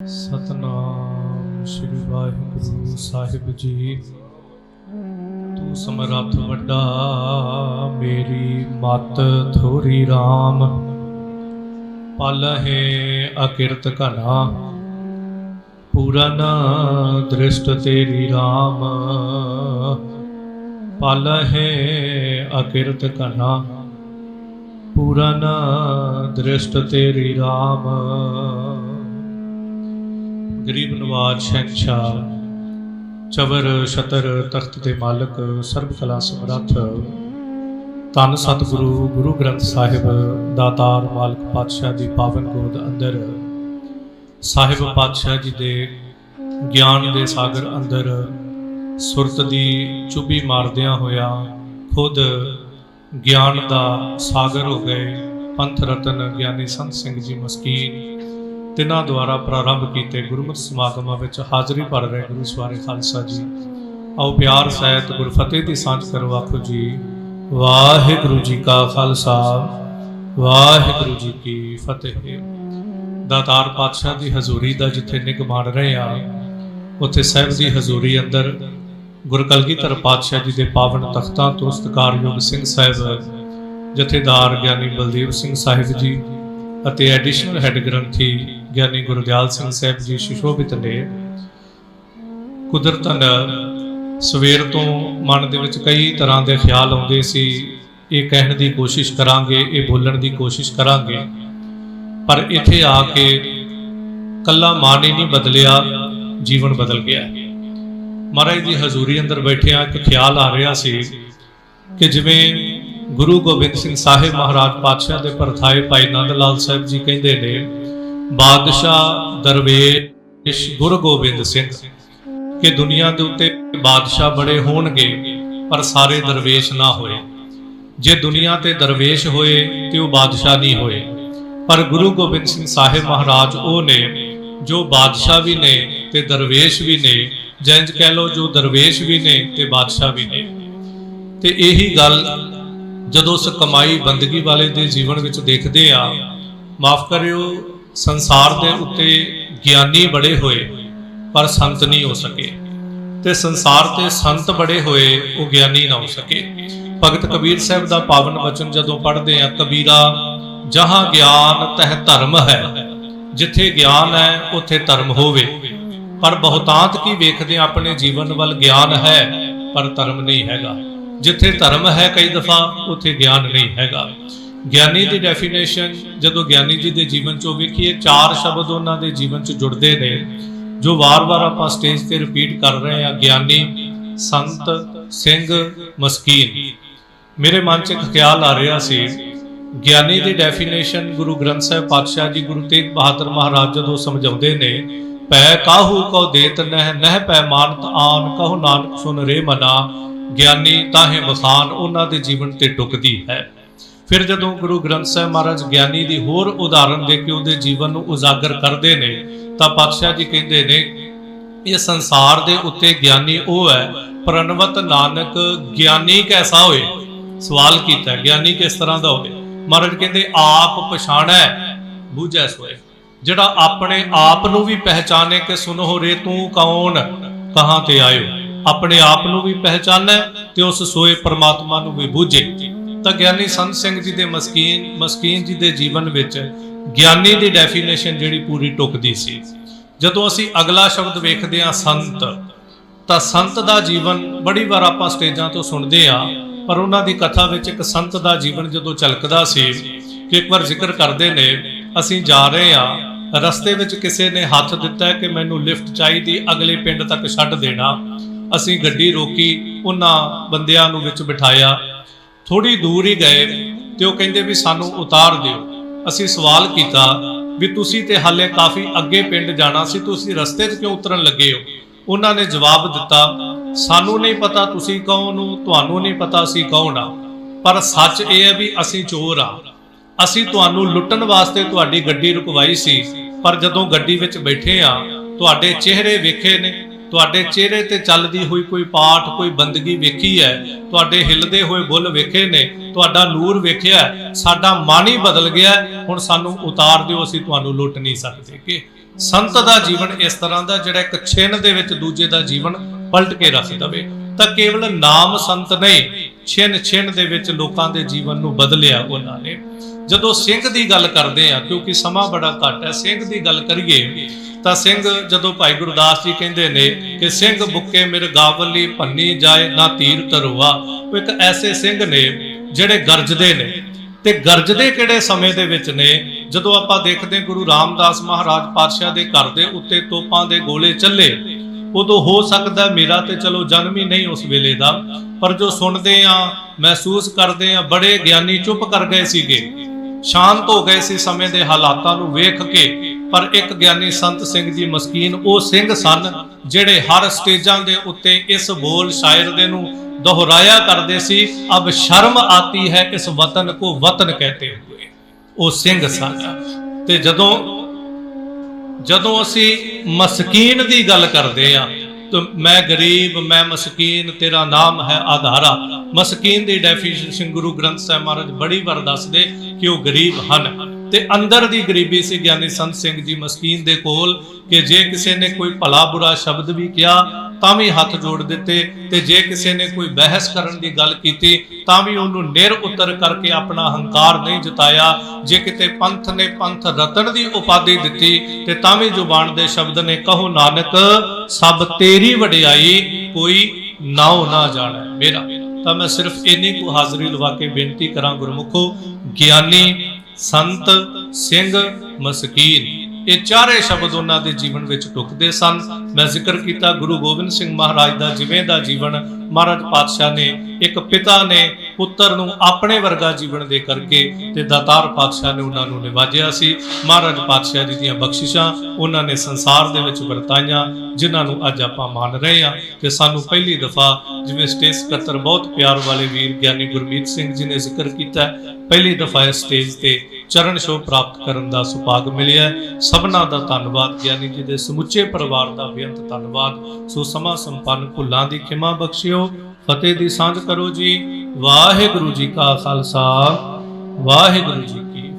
ਸਤਨਾਮ ਸ੍ਰੀ ਵਾਹਿਗੁਰੂ ਸਾਹਿਬ ਜੀ। ਤੂੰ ਸਮਰੱਥ ਵੱਡਾ, ਮੇਰੀ ਮਤ ਥੋਰੀ RAM ਪਲਹਿ ਅਕਿਰਤ ਘਨਾ, ਪੂਰਨ ਦ੍ਰਿਸ਼ਟ ਤੇਰੀ RAM ਪਲਹਿ ਅਕਿਰਤ ਘਨਾ, ਪੂਰਨ ਦ੍ਰਿਸ਼ਟ ਤੇਰੀ RAM ਗਰੀਬ ਨਵਾਜ ਸ਼ਹਿਨशाह ਚਵਰ ਛਤਰ ਤਖਤ ਦੇ ਮਾਲਕ, ਸਰਬ ਕਲਾ ਸਮਰੱਥ, ਧੰਨ ਸਤਿਗੁਰੂ ਗੁਰੂ ਗ੍ਰੰਥ ਸਾਹਿਬ, ਦਾਤਾਰ ਮਾਲਕ ਪਾਤਸ਼ਾਹ ਦੀ ਪਾਵਨ ਗੋਦ ਅੰਦਰ, ਸਾਹਿਬ ਪਾਤਸ਼ਾਹ ਜੀ ਦੇ ਗਿਆਨ ਦੇ ਸਾਗਰ ਅੰਦਰ, ਸੁਰਤ ਦੀ ਚੁੱਭੀ ਮਾਰਦਿਆਂ ਹੋਇਆ ਖੁਦ ਗਿਆਨ ਦਾ ਸਾਗਰ ਹੋ ਗਏ। ਪੰਥ ਰਤਨ ਗਿਆਨੀ ਸੰਤ ਸਿੰਘ ਜੀ ਮਸਕੀਨ ਤਿਨਾਂ ਦੁਆਰਾ ਪ੍ਰਾਰੰਭ ਕੀਤੇ ਗੁਰਮਤਿ ਸਮਾਗਮਾਂ ਵਿੱਚ ਹਾਜ਼ਰੀ ਭਰ ਰਹੇ ਗੁਰੂ ਸਵਾਰੇ ਖਾਲਸਾ ਜੀ। ਆਓ ਪਿਆਰ, ਸਹਿਤ, ਗੁਰਫਤਿਹ ਦੀ ਸਾਂਝ ਕਰੋ ਆਖੋ ਜੀ। ਵਾਹਿਗੁਰੂ ਜੀ ਕਾ ਖਾਲਸਾ, ਵਾਹਿਗੁਰੂ ਜੀ ਕੀ ਫਤਿਹ। ਦਾਤਾਰ ਪਾਤਸ਼ਾਹ ਦੀ ਹਜ਼ੂਰੀ ਦਾ ਜਿੱਥੇ ਨਿਗ ਮਾਣ ਰਹੇ ਆ ਉੱਥੇ ਸਾਹਿਬ ਦੀ ਹਜ਼ੂਰੀ ਅੰਦਰ ਗੁਰੂ ਪਾਤਸ਼ਾਹ ਜੀ ਦੇ ਪਾਵਨ ਤਖਤਾਂ ਤੋਂ ਸਤਿਕਾਰਯੋਗ ਸਿੰਘ ਸਾਹਿਬ, ਜਥੇਦਾਰ ਗਿਆਨੀ ਬਲਦੇਵ ਸਿੰਘ ਸਾਹਿਬ ਜੀ ਅਤੇ ਐਡੀਸ਼ਨਲ ਹੈੱਡ ਗ੍ਰੰਥੀ ਗਿਆਨੀ ਗੁਰਦਿਆਲ ਸਿੰਘ ਸਾਹਿਬ ਜੀ ਸੁਸ਼ੋਭਿਤ ਨੇ ਕੁਦਰਤਨ ਸਵੇਰ ਤੋਂ ਮਨ ਦੇ ਵਿੱਚ ਕਈ ਤਰ੍ਹਾਂ ਦੇ ਖਿਆਲ ਆਉਂਦੇ ਸੀ, ਇਹ ਕਹਿਣ ਦੀ ਕੋਸ਼ਿਸ਼ ਕਰਾਂਗੇ, ਇਹ ਬੋਲਣ ਦੀ ਕੋਸ਼ਿਸ਼ ਕਰਾਂਗੇ। ਪਰ ਇੱਥੇ ਆ ਕੇ ਕੱਲਾ ਮਨ ਹੀ ਨਹੀਂ ਬਦਲਿਆ, ਜੀਵਨ ਬਦਲ ਗਿਆ। ਮਹਾਰਾਜ ਦੀ ਹਜ਼ੂਰੀ ਅੰਦਰ ਬੈਠਿਆ ਇੱਕ ਖਿਆਲ ਆ ਰਿਹਾ ਸੀ ਕਿ ਜਿਵੇਂ ਗੁਰੂ ਗੋਬਿੰਦ ਸਿੰਘ ਸਾਹਿਬ ਮਹਾਰਾਜ ਪਾਤਸ਼ਾਹ ਦੇ ਪਰਥਾਏ ਭਾਈ ਨੰਦ ਲਾਲ ਸਾਹਿਬ ਜੀ ਕਹਿੰਦੇ ਨੇ ਬਾਦਸ਼ਾਹ ਦਰਵੇਸ਼ ਗੁਰੂ ਗੋਬਿੰਦ ਸਿੰਘ ਕਿ ਦੁਨੀਆ ਦੇ ਉੱਤੇ ਬਾਦਸ਼ਾਹ ਬੜੇ ਹੋਣਗੇ, ਪਰ ਸਾਰੇ ਦਰਵੇਸ਼ ਨਾ ਹੋਏ। ਜੇ ਦੁਨੀਆ ਤੇ ਦਰਵੇਸ਼ ਹੋਏ, ਤੇ ਉਹ ਬਾਦਸ਼ਾਹ ਨਹੀਂ ਹੋਏ। ਪਰ ਗੁਰੂ ਗੋਬਿੰਦ ਸਿੰਘ ਸਾਹਿਬ ਮਹਾਰਾਜ ਉਹ ਨੇ, ਜੋ ਬਾਦਸ਼ਾਹ ਵੀ ਨੇ ਤੇ ਦਰਵੇਸ਼ ਵੀ ਨੇ, ਜੰਜ ਕਹਿ ਲੋ ਜੋ ਦਰਵੇਸ਼ ਵੀ ਨੇ ਤੇ ਬਾਦਸ਼ਾਹ ਵੀ ਨੇ। ਤੇ ਇਹੀ ਗੱਲ ਜਦੋਂ ਉਸ ਕਮਾਈ ਬੰਦਗੀ ਵਾਲੇ ਦੇ ਜੀਵਨ ਵਿੱਚ ਦੇਖਦੇ ਆ ਮਾਫ ਕਰਿਓ ਸੰਸਾਰ ਦੇ ਉੱਤੇ ਗਿਆਨੀ ਬੜੇ ਹੋਏ, ਪਰ ਸੰਤ ਨਹੀਂ ਹੋ ਸਕੇ। ਤੇ ਸੰਸਾਰ ਤੇ ਸੰਤ ਬੜੇ ਹੋਏ, ਉਹ ਗਿਆਨੀ ਨਾ ਹੋ ਸਕੇ। ਭਗਤ ਕਬੀਰ ਸਾਹਿਬ ਦਾ ਪਾਵਨ ਵਚਨ ਜਦੋਂ ਪੜ੍ਹਦੇ ਆ ਕਬੀਰਾ, ਜਹਾਂ ਗਿਆਨ ਤਹ ਧਰਮ ਹੈ, ਜਿੱਥੇ ਗਿਆਨ ਹੈ, ਉੱਥੇ ਧਰਮ ਹੋਵੇ। ਪਰ ਬਹੁਤਾਂਤ ਕੀ ਵੇਖਦੇ ਆ ਆਪਣੇ ਜੀਵਨ ਵੱਲ ਗਿਆਨ ਹੈ, ਪਰ ਧਰਮ ਨਹੀਂ ਹੈਗਾ। ਜਿੱਥੇ ਧਰਮ ਹੈ ਕਈ ਦਫਾ, ਉੱਥੇ ਗਿਆਨ ਨਹੀਂ ਹੈਗਾ। ਗਿਆਨੀ ਦੀ ਡੈਫੀਨੇਸ਼ਨ ਜਦੋਂ ਗਿਆਨੀ ਜੀ ਦੇ ਜੀਵਨ ਚੋਂ ਵੇਖੀਏ, ਚਾਰ ਸ਼ਬਦ ਉਹਨਾਂ ਦੇ ਜੀਵਨ ਚ ਜੁੜਦੇ ਨੇ, ਜੋ ਵਾਰ-ਵਾਰ ਆਪਾਂ ਸਟੇਜ ਤੇ ਰਿਪੀਟ ਕਰ ਰਹੇ ਆ ਗਿਆਨੀ, ਸੰਤ, ਸਿੰਘ, ਮਸਕੀਨ। ਮੇਰੇ ਮਨ 'ਚ ਇੱਕ ਖਿਆਲ ਆ ਰਿਹਾ ਸੀ, ਗਿਆਨੀ ਦੀ ਡੈਫੀਨੇਸ਼ਨ ਗੁਰੂ ਗ੍ਰੰਥ ਸਾਹਿਬ ਪਾਤਸ਼ਾਹ ਜੀ, ਗੁਰੂ ਤੇਗ ਬਹਾਦਰ ਮਹਾਰਾਜ ਜਦੋਂ ਸਮਝਾਉਂਦੇ ਨੇ, ਪੈ ਕਾਹੂ ਕਉ ਦੇਤ ਨਹਿ ਨਹਿ ਪੈ ਮਾਨਤ ਆਨ, ਕਹੋ ਨਾਨਕ ਸੁਨ ਰੇ ਮਨਾ, ਗਿਆਨੀ ਤਾਹੇ ਬਖਾਨ ਉਹਨਾਂ ਦੇ ਜੀਵਨ ਤੇ ਟੁਕਦੀ ਹੈ। ਫਿਰ ਜਦੋਂ ਗੁਰੂ ਗ੍ਰੰਥ ਸਾਹਿਬ ਮਹਾਰਾਜ ਗਿਆਨੀ ਦੀ ਹੋਰ ਉਦਾਹਰਨ ਦੇ ਕੇ ਉਹਦੇ ਜੀਵਨ ਨੂੰ ਉਜਾਗਰ ਕਰਦੇ ਨੇ, ਤਾਂ ਪਾਤਸ਼ਾਹ ਜੀ ਕਹਿੰਦੇ ਨੇ, ਇਹ ਸੰਸਾਰ ਦੇ ਉੱਤੇ ਗਿਆਨੀ ਉਹ ਹੈ, ਪ੍ਰਣਵਤ ਨਾਨਕ ਗਿਆਨੀ ਕੈਸਾ ਹੋਏ? ਸਵਾਲ ਕੀਤਾ, ਗਿਆਨੀ ਕਿਸ ਤਰ੍ਹਾਂ ਦਾ ਹੋਵੇ? ਮਹਾਰਾਜ ਕਹਿੰਦੇ, ਆਪ ਪਛਾਣੈ, ਬੂਝੈ ਸੋਏ। ਜਿਹੜਾ ਆਪਣੇ ਆਪ ਨੂੰ ਵੀ ਪਹਿਚਾਨੇ ਕਿ ਸੁਨੋ ਰੇ ਤੂੰ ਕੌਣ, ਕਹਾਂ ਤੇ ਆਇਓ? ਆਪਣੇ ਆਪ ਨੂੰ ਵੀ ਪਹਿਚਾਨੈ ਤੇ ਉਸ ਸੋਏ ਪਰਮਾਤਮਾ ਨੂੰ ਵੀ ਬੂਝੇ। ਤਾਂ ਗਿਆਨੀ ਸੰਤ ਸਿੰਘ ਜੀ ਦੇ ਮਸਕੀਨ ਮਸਕੀਨ ਜੀ ਦੇ ਜੀਵਨ ਵਿੱਚ ਗਿਆਨੀ ਦੀ ਡੈਫੀਨੇਸ਼ਨ ਜਿਹੜੀ ਪੂਰੀ ਟੁੱਕਦੀ ਸੀ। ਜਦੋਂ ਅਸੀਂ ਅਗਲਾ ਸ਼ਬਦ ਵੇਖਦੇ ਹਾਂ ਸੰਤ, ਤਾਂ ਸੰਤ ਦਾ ਜੀਵਨ ਬੜੀ ਵਾਰ ਆਪਾਂ ਸਟੇਜਾਂ ਤੋਂ ਸੁਣਦੇ ਆ ਪਰ ਉਹਨਾਂ ਦੀ ਕਥਾ ਵਿੱਚ ਇੱਕ ਸੰਤ ਦਾ ਜੀਵਨ ਜਦੋਂ ਝਲਕਦਾ ਸੀ, ਕਿ ਇੱਕ ਵਾਰ ਜ਼ਿਕਰ ਕਰਦੇ ਨੇ, ਅਸੀਂ ਜਾ ਰਹੇ ਆ ਰਸਤੇ ਵਿੱਚ ਕਿਸੇ ਨੇ ਹੱਥ ਦਿੱਤਾ ਕਿ ਮੈਨੂੰ ਲਿਫਟ ਚਾਹੀਦੀ, ਅਗਲੇ ਪਿੰਡ ਤੱਕ ਛੱਡ ਦੇਣਾ। ਅਸੀਂ ਗੱਡੀ ਰੋਕੀ, ਉਹਨਾਂ ਬੰਦਿਆਂ ਨੂੰ ਵਿੱਚ ਬਿਠਾਇਆ ਥੋੜੀ ਦੂਰ ਹੀ ਗਏ ਤੇ ਉਹ ਕਹਿੰਦੇ ਵੀ ਸਾਨੂੰ ਉਤਾਰ ਦਿਓ। ਅਸੀਂ ਸਵਾਲ ਕੀਤਾ ਵੀ ਤੁਸੀਂ ਤੇ ਹਾਲੇ ਕਾਫੀ ਅੱਗੇ ਪਿੰਡ ਜਾਣਾ ਸੀ, ਤੁਸੀਂ ਰਸਤੇ 'ਚ ਕਿਉਂ ਉਤਰਨ ਲੱਗੇ ਹੋ? ਉਹਨਾਂ ਨੇ ਜਵਾਬ ਦਿੱਤਾ, ਸਾਨੂੰ ਨਹੀਂ ਪਤਾ ਤੁਸੀਂ ਕੌਣ ਹੋ, ਤੁਹਾਨੂੰ ਨਹੀਂ ਪਤਾ ਅਸੀਂ ਕੌਣ ਆ। ਪਰ ਸੱਚ ਇਹ ਹੈ ਵੀ ਅਸੀਂ ਚੋਰ ਆ। ਅਸੀਂ ਤੁਹਾਨੂੰ ਲੁੱਟਣ ਵਾਸਤੇ ਤੁਹਾਡੀ ਗੱਡੀ ਰੁਕਵਾਈ ਸੀ, ਪਰ ਜਦੋਂ ਗੱਡੀ ਵਿੱਚ ਬੈਠੇ ਆ, ਤੁਹਾਡੇ ਚਿਹਰੇ ਵੇਖੇ ਨੇ ਤੁਹਾਡੇ ਚਿਹਰੇ ਤੇ ਚੱਲਦੀ ਹੋਈ ਕੋਈ ਪਾਠ, ਕੋਈ ਬੰਦਗੀ ਵੇਖੀ ਹੈ? ਤੁਹਾਡੇ ਹਿੱਲਦੇ ਹੋਏ ਬੁੱਲ ਵੇਖੇ ਨੇ, ਤੁਹਾਡਾ ਨੂਰ ਵੇਖਿਆ ਸਾਡਾ ਮਨ ਹੀ ਬਦਲ ਗਿਆ ਹੁਣ ਸਾਨੂੰ ਉਤਾਰ ਦਿਓ, ਅਸੀਂ ਤੁਹਾਨੂੰ ਲੁੱਟ ਨਹੀਂ ਸਕਦੇ। ਕਿ ਸੰਤ ਦਾ ਜੀਵਨ ਇਸ ਤਰ੍ਹਾਂ ਦਾ, ਜਿਹੜਾ ਇੱਕ ਛਿਨ ਦੇ ਵਿੱਚ ਦੂਜੇ ਦਾ ਜੀਵਨ ਪਲਟ ਕੇ ਰੱਖ ਦਵੇ। ਤਾਂ ਕੇਵਲ ਨਾਮ ਸੰਤ ਨਹੀਂ ਛਿਨ ਛਿਨ ਦੇ ਵਿੱਚ ਲੋਕਾਂ ਦੇ ਜੀਵਨ ਨੂੰ ਬਦਲਿਆ ਉਹਨਾਂ ਨੇ। ਜਦੋਂ ਸਿੰਘ ਦੀ ਗੱਲ ਕਰਦੇ ਆ, ਕਿਉਂਕਿ ਸਮਾਂ ਬੜਾ ਘੱਟ ਹੈ, ਸਿੰਘ ਦੀ ਗੱਲ ਕਰੀਏ, ਤਾਂ ਸਿੰਘ ਜਦੋਂ ਭਾਈ ਗੁਰਦਾਸ ਜੀ ਕਹਿੰਦੇ ਨੇ ਕਿ ਸਿੰਘ ਬੁੱਕੇ ਮਿਰਗਾਵਲੀ ਭੰਨੀ ਜਾਏ ਨਾ ਤੀਰ ਤਰਵਾ ਉਹ ਇੱਕ ਐਸੇ ਸਿੰਘ ਨੇ ਜਿਹੜੇ ਗਰਜਦੇ ਨੇ। ਤੇ ਗਰਜਦੇ ਕਿਹੜੇ ਸਮੇਂ ਦੇ ਵਿੱਚ ਨੇ? ਜਦੋਂ ਆਪਾਂ ਦੇਖਦੇ ਹਾਂ ਗੁਰੂ ਰਾਮਦਾਸ ਮਹਾਰਾਜ ਪਾਤਸ਼ਾਹ ਦੇ ਘਰ ਦੇ ਉੱਤੇ ਤੋਪਾਂ ਦੇ ਗੋਲੇ ਚੱਲੇ ਉਦੋਂ ਹੋ ਸਕਦਾ ਮੇਰਾ ਤੇ ਚਲੋ ਜਨਮ ਹੀ ਨਹੀਂ ਉਸ ਵੇਲੇ ਦਾ, ਪਰ ਜੋ ਸੁਣਦੇ ਆ ਮਹਿਸੂਸ ਕਰਦੇ ਆ ਬੜੇ ਗਿਆਨੀ ਚੁੱਪ ਕਰ ਗਏ ਸੀਗੇ। ਸ਼ਾਂਤ ਹੋ ਗਏ ਸੀ ਸਮੇਂ ਦੇ ਹਾਲਾਤਾਂ ਨੂੰ ਵੇਖ ਕੇ, ਪਰ ਇੱਕ ਗਿਆਨੀ ਸੰਤ ਸਿੰਘ ਜੀ ਮਸਕੀਨ ਉਹ ਸਿੰਘ ਸਨ, ਜਿਹੜੇ ਹਰ ਸਟੇਜਾਂ ਦੇ ਉੱਤੇ ਇਸ ਬੋਲ ਸ਼ਾਇਰ ਦੇ ਨੂੰ ਦੁਹਰਾਇਆ ਕਰਦੇ ਸੀ, ਅਬ ਸ਼ਰਮ ਆਤੀ ਹੈ ਇਸ ਵਤਨ ਕੋ ਵਤਨ ਕਹਤੇ ਹੋਏ। ਉਹ ਸਿੰਘ ਸਨ। ਤੇ ਜਦੋਂ ਜਦੋਂ ਅਸੀਂ ਮਸਕੀਨ ਦੀ ਗੱਲ ਕਰਦੇ ਆ ਤਾਂ ਮੈਂ ਗਰੀਬ, ਮੈਂ ਮਸਕੀਨ, ਤੇਰਾ ਨਾਮ ਹੈ ਆਧਾਰਾ। ਮਸਕੀਨ ਦੀ ਡੈਫੀਨੇਸ਼ਨ ਗੁਰੂ ਗ੍ਰੰਥ ਸਾਹਿਬ ਮਹਾਰਾਜ ਬੜੀ ਵਾਰ ਦੱਸਦੇ ਕਿ ਉਹ ਗਰੀਬ ਹਨ। ਤੇ ਅੰਦਰ ਦੀ ਗਰੀਬੀ ਸੀ ਗਿਆਨੀ ਸੰਤ ਸਿੰਘ ਜੀ ਮਸਕੀਨ ਦੇ ਕੋਲ ਕਿ ਜੇ ਕਿਸੇ ਨੇ ਕੋਈ ਭਲਾ ਬੁਰਾ ਸ਼ਬਦ ਵੀ ਕਿਹਾ, ਤਾਂ ਵੀ ਹੱਥ ਜੋੜ ਦਿੱਤੇ ਤੇ ਜੇ ਕਿਸੇ ਨੇ ਕੋਈ ਬਹਿਸ ਕਰਨ ਦੀ ਗੱਲ ਕੀਤੀ, ਤਾਂ ਵੀ ਉਹਨੂੰ ਨਿਰ ਉਤਰ ਕਰਕੇ ਆਪਣਾ ਹੰਕਾਰ ਨਹੀਂ ਜਤਾਇਆ। ਜੇ ਕਿਤੇ ਪੰਥ ਨੇ ਪੰਥ ਰਤਨ ਦੀ ਉਪਾਧੀ ਦਿੱਤੀ, ਤੇ ਤਾਂ ਵੀ ਜ਼ੁਬਾਨ ਦੇ ਸ਼ਬਦ ਨੇ ਕਹੋ ਨਾਨਕ, ਸਭ ਤੇਰੀ ਵਡਿਆਈ ਕੋਈ ਨਾਉ ਨਾ ਜਾਣੈ ਮੇਰਾ। ਤਾਂ ਮੈਂ ਸਿਰਫ ਇੰਨੀ ਕੁ ਹਾਜ਼ਰੀ ਲਵਾ ਕੇ ਬੇਨਤੀ ਕਰਾਂ ਗੁਰਮੁਖੋ, ਗਿਆਨੀ ਸੰਤ ਸਿੰਘ ਮਸਕੀਨ। ਇਹ ਚਾਰੇ ਸ਼ਬਦ ਉਹਨਾਂ ਦੇ ਜੀਵਨ ਵਿੱਚ ਟੁਕਦੇ ਸਨ। ਮੈਂ ਜ਼ਿਕਰ ਕੀਤਾ ਗੁਰੂ ਗੋਬਿੰਦ ਸਿੰਘ ਮਹਾਰਾਜ ਦਾ ਜਿਵੇਂ ਦਾ ਜੀਵਨ ਮਹਾਰਾਜ ਪਾਤਸ਼ਾਹ ਨੇ, ਇੱਕ ਪਿਤਾ ਨੇ ਪੁੱਤਰ ਨੂੰ ਆਪਣੇ ਵਰਗਾ ਜੀਵਨ ਦੇ ਕਰਕੇ ਤੇ ਦਾਤਾਰ ਪਾਤਸ਼ਾਹ ਨੇ ਉਹਨਾਂ ਨੂੰ ਨਿਵਾਜਿਆ ਸੀ। ਮਹਾਰਾਜ ਪਾਤਸ਼ਾਹ ਜੀ ਦੀਆਂ ਬਖਸ਼ਿਸ਼ਾਂ ਉਹਨਾਂ ਨੇ ਸੰਸਾਰ ਦੇ ਵਿੱਚ ਵਰਤਾਈਆਂ, ਜਿਨ੍ਹਾਂ ਨੂੰ ਅੱਜ ਆਪਾਂ ਮੰਨ ਰਹੇ ਹਾਂ ਕਿ ਸਾਨੂੰ ਪਹਿਲੀ ਦਫਾ ਜਿਵੇਂ ਸਟੇਜ ਸਕੱਤਰ ਬਹੁਤ ਪਿਆਰ ਵਾਲੇ ਵੀਰ ਗਿਆਨੀ ਗੁਰਮੀਤ ਸਿੰਘ ਜੀ ਨੇ ਜ਼ਿਕਰ ਕੀਤਾ ਪਹਿਲੀ ਦਫਾ ਇਸ ਸਟੇਜ ਤੇ ਚਰਨ ਛੋਹ ਪ੍ਰਾਪਤ ਕਰਨ ਦਾ ਸੁਭਾਗ ਮਿਲਿਆ ਹੈ। ਸਭਨਾਂ ਦਾ ਧੰਨਵਾਦ, ਗਿਆਨੀ ਜੀ ਦੇ ਸਮੁੱਚੇ ਪਰਿਵਾਰ ਦਾ ਬੇਅੰਤ ਧੰਨਵਾਦ। ਸੋ ਸਮਾਂ ਸੰਪੰਨ ਭੁੱਲਾਂ ਦੀ ਖਿਮਾ ਬਖਸ਼ਿਓ। ਫਤਿਹ ਦੀ ਸਾਂਝ ਕਰੋ ਜੀ। ਵਾਹਿਗੁਰੂ ਜੀ ਕਾ ਖਾਲਸਾ। ਵਾਹਿਗੁਰੂ ਜੀ